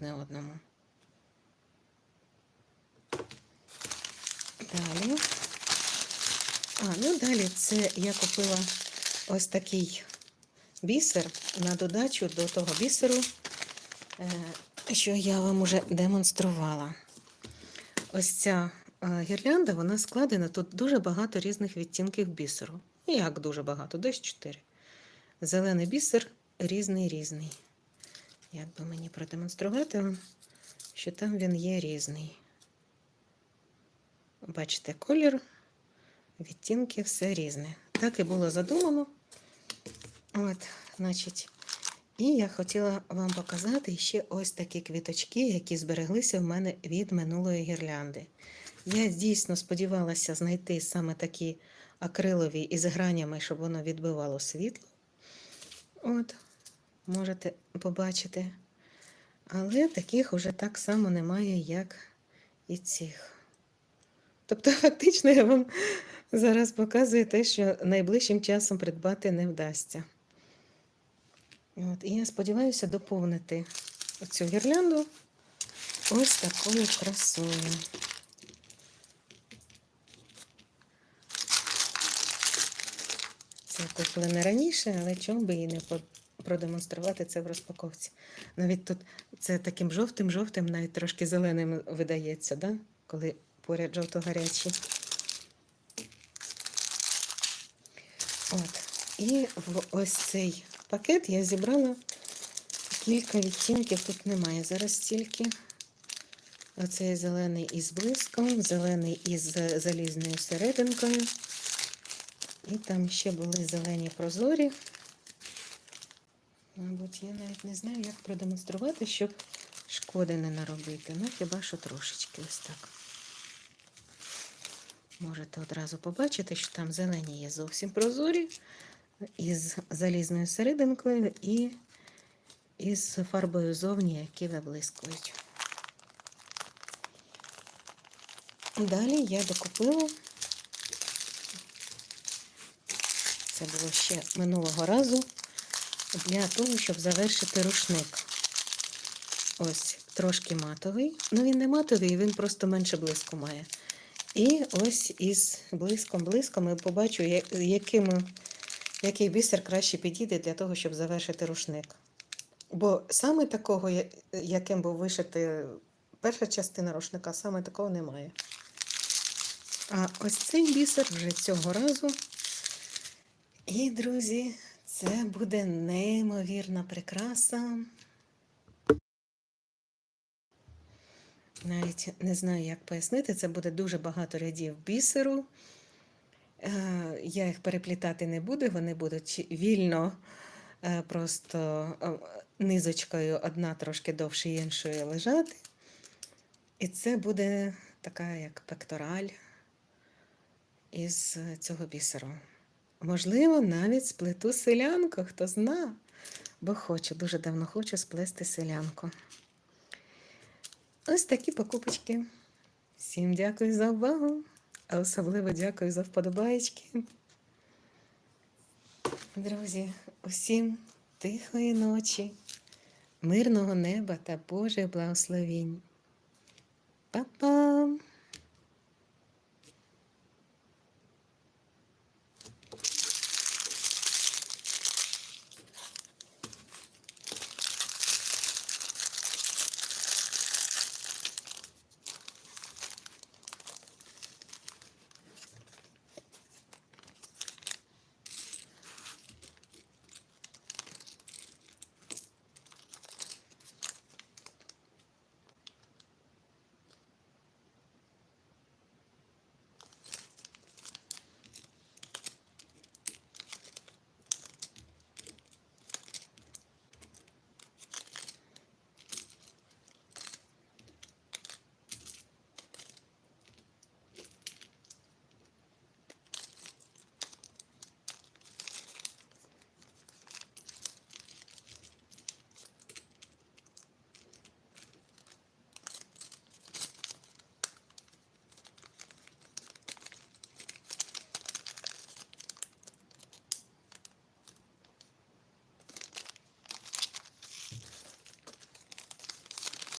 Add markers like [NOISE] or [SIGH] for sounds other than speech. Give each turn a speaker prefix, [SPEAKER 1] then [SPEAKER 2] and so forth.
[SPEAKER 1] не одному. Далі. А, ну далі це я купила ось такий бісер на додачу до того бісеру, е, що я вам уже демонструвала. Ось ця е, гірлянда, вона складена, тут дуже багато різних відтінків бісеру. Як дуже багато, десь 4. Зелений бісер різний різний. Як би мені продемонструвати що там він є різний. Бачите, колір, відтінки, все різне. Так і було задумано. От, значить, і я хотіла вам показати ще ось такі квіточки, які збереглися в мене від минулої гірлянди. Я дійсно сподівалася знайти саме такі акрилові із гранями, щоб воно відбивало світло. От, можете побачити. Але таких уже так само немає, як і цих. Тобто, [LAUGHS] фактично, я вам зараз показую те, що найближчим часом придбати не вдасться. От, і я сподіваюся доповнити цю гірлянду ось такою красою. Це купили не раніше, але чому би і не продемонструвати це в розпаковці. Навіть тут це таким жовтим-жовтим, навіть трошки зеленим видається, да? коли поряд жовто-гарячі. От. І в ось цей пакет я зібрала кілька відтінків, тут немає зараз стільки. Оцей зелений із блиском, зелений із залізною серединкою. І там ще були зелені прозорі. Мабуть, я навіть не знаю, як продемонструвати, щоб шкоди не наробити. Ну, хіба що трошечки ось так. Можете одразу побачити, що там зелені є зовсім прозорі, із залізною серединкою і із фарбою зовні, які виблискують. Далі я докупила. Це було ще минулого разу для того, щоб завершити рушник. Ось трошки матовий. Ну, він не матовий, він просто менше блиску має. І ось із блиском-блиском я побачу, я- яким, який бісер краще підійде для того, щоб завершити рушник. Бо саме такого, яким був вишити перша частина рушника, саме такого немає. А ось цей бісер вже цього разу. І, друзі, це буде неймовірна прикраса. Навіть не знаю, як пояснити, це буде дуже багато рядів бісеру. Е, Я їх переплітати не буду, вони будуть вільно, е, просто е, низочкою одна трошки довше іншої лежати. І це буде така як пектораль із цього бісеру. Можливо, навіть сплету селянку, хто зна, бо хочу, дуже давно хочу сплести селянку. Ось такі покупочки. Всім дякую за увагу, а особливо дякую за вподобаєчки. Друзі, усім тихої ночі, мирного неба та Божих благословінь. Па-па!